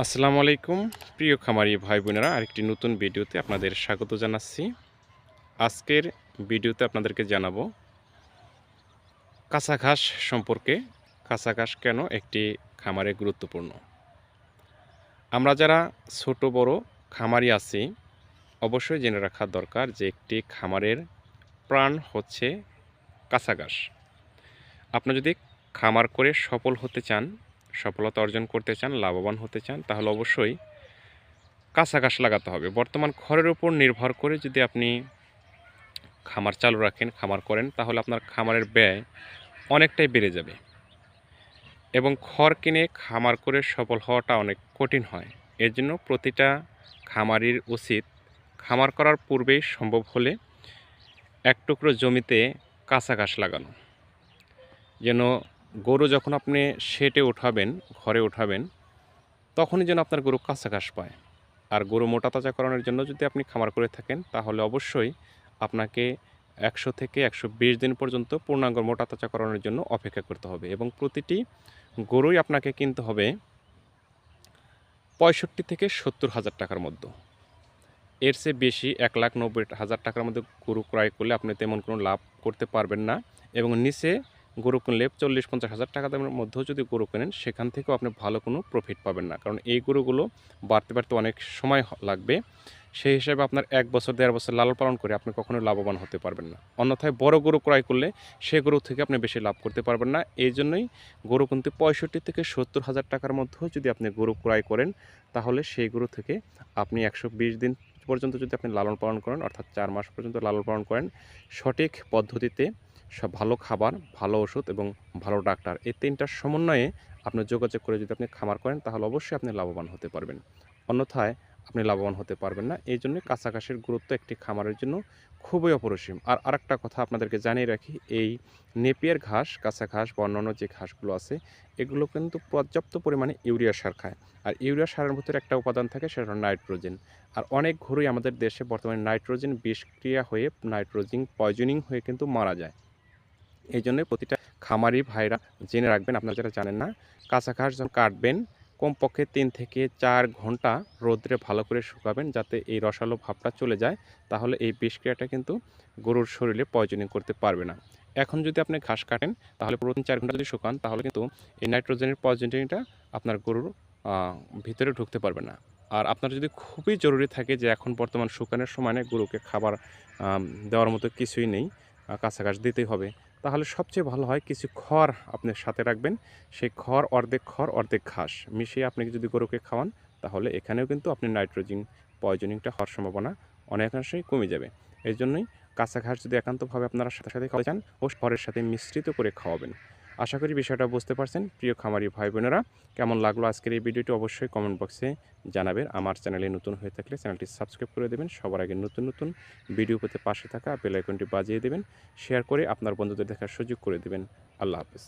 আসসালামু আলাইকুম, প্রিয় খামারি ভাই বোনেরা, আরেকটি নতুন ভিডিওতে আপনাদের স্বাগত জানাচ্ছি। আজকের ভিডিওতে আপনাদেরকে জানাব, কাঁচা ঘাস সম্পর্কে, কাঁচা ঘাস কেন একটি খামারে গুরুত্বপূর্ণ? আমরা যারা ছোট, বড় খামারি আছি, অবশ্যই জেনে রাখা দরকার যে একটি খামারের প্রাণ হচ্ছে কাঁচা ঘাস। আপনি যদি খামার করে সফল হতে চান সফলতা অর্জন করতে চান, লাভবান হতে চান, তাহলে অবশ্যই কাঁচা ঘাস লাগাতে হবে। বর্তমান খড়ের উপর নির্ভর করে যদি আপনি খামার চালু রাখেন, খামার করেন, তাহলে আপনার খামারের ব্যয় অনেকটাই বেড়ে যাবে এবং খড় কিনে খামার করে সফল হওয়াটা অনেক কঠিন হয়। এর জন্য প্রতিটা খামারির উচিত খামার করার পূর্বেই সম্ভব হলে এক টুকরো জমিতে কাঁচা ঘাস লাগানো। যেন গরু যখন আপনি শেটে উঠাবেন, ঘরে উঠাবেন, তখনই যেন আপনার গরু ঘাস পায়। আর গরু মোটা তাজাকরণের জন্য যদি আপনি খামার করে থাকেন, তাহলে অবশ্যই আপনাকে একশো থেকে একশো বিশ দিন পর্যন্ত পূর্ণাঙ্গ মোটা তাজাকরণের জন্য অপেক্ষা করতে হবে এবং প্রতিটি গরুই আপনাকে কিনতে হবে পঁয়ষট্টি থেকে সত্তর হাজার টাকার মধ্যে। এর চেয়ে বেশি এক লাখ নব্বই হাজার টাকার মধ্যে গরু ক্রয় করলে আপনি তেমন কোনো লাভ করতে পারবেন না এবং নিচে গরু কিনলে চল্লিশ, পঞ্চাশ হাজার টাকা দামের মধ্যেও যদি গরু কেনেন, সেখান থেকেও আপনি ভালো কোনো প্রফিট পাবেন না। কারণ এই গরুগুলো বাড়তে বাড়তে অনেক সময় লাগবে। সেই হিসাবে আপনার এক বছর, দেড় বছর লালন পালন করে আপনি কখনো লাভবান হতে পারবেন না। অন্যথায় বড় গরু ক্রয় করলে সে গরু থেকে আপনি বেশি লাভ করতে পারবেন না। এই জন্যই গরু কিনতে পঁয়ষট্টি থেকে সত্তর হাজার টাকার মধ্যেও যদি আপনি গরু ক্রয় করেন, তাহলে সেই গরু থেকে আপনি একশো বিশ দিন পর্যন্ত যদি আপনি লালন পালন করেন, অর্থাৎ চার মাস পর্যন্ত লালন পালন করেন, সঠিক পদ্ধতিতে সব ভালো খাবার, ভালো ওষুধ এবং ভালো ডাক্তার। এই তিনটার সমন্বয়ে আপনি যোগাযোগ করে যদি আপনি খামার করেন, তাহলে অবশ্যই আপনি লাভবান হতে পারবেন। অন্যথায় আপনি লাভবান হতে পারবেন না। এই জন্য ঘাসের গুরুত্ব একটি খামারের জন্য খুবই অপরিসীম। আর আরেকটা কথা আপনাদেরকে জানিয়ে রাখি, এই নেপিয়ার ঘাস, কাঁচা ঘাস বা অন্যান্য যে ঘাসগুলো আছে, এগুলো কিন্তু পর্যাপ্ত পরিমাণে ইউরিয়া সার খায়। আর ইউরিয়া সারের ভিতরে একটা উপাদান থাকে, সেটা নাইট্রোজেন। আর অনেক গরুই আমাদের দেশে বর্তমানে নাইট্রোজেন বিষক্রিয়া হয়ে নাইট্রোজেন পয়জনিং হয়ে কিন্তু মারা যায়। এই জন্য প্রতিটা খামারি ভাইরা জেনে রাখবেন, আপনারা যারা জানেন না কাঁচা ঘাস যখন কাটবেন, কমপক্ষে তিন থেকে চার ঘণ্টা রোদ্রে ভালো করে শুকাবেন যাতে এই রসালো ভাবটা চলে যায়। তাহলে এই বিষক্রিয়াটা কিন্তু গরুর শরীরে পয়জনিং করতে পারবে না। এখন যদি আপনি ঘাস কাটেন, তাহলে পুরো তিন চার ঘণ্টা যদি শুকান, তাহলে কিন্তু এই নাইট্রোজেনের পয়জনিংটা আপনার গরুর ভিতরে ঢুকতে পারবে না। আর আপনার যদি খুবই জরুরি থাকে যে এখন বর্তমান শুকানোর সময় গরুকে খাবার দেওয়ার মতো কিছুই নেই ঘাস দিতেই হবে। তাহলে সবচেয়ে ভালো হয় কিছু খড় আপনি সাথে রাখবেন। সেই খড় অর্ধেক খড়, অর্ধেক ঘাস মিশিয়ে আপনি যদি গরুকে খাওয়ান, তাহলে এখানেও কিন্তু আপনি নাইট্রোজেন পয়জনিংটা হওয়ার সম্ভাবনা অনেকাংশেই কমে যাবে। এই জন্যই কাঁচা ঘাস যদি একান্তভাবে আপনারা সাথে সাথে খাওয়া যান ও খড়ের সাথে মিশ্রিত করে খাওয়াবেন। আশা করি বিষয়টা বুঝতে পারছেন। প্রিয় খামারি ভাই বোনেরা কেমন লাগল আজকের এই ভিডিওটি অবশ্যই কমেন্ট বক্সে জানাবেন। আমার চ্যানেলে নতুন হয়ে থাকলে চ্যানেলটি সাবস্ক্রাইব করে দেবেন। সবার আগে নতুন নতুন ভিডিও পেতে পাশে থাকা বেলাইকনটি বাজিয়ে দেবেন। শেয়ার করে আপনার বন্ধুদের দেখার সুযোগ করে দেবেন। আল্লাহ হাফেজ।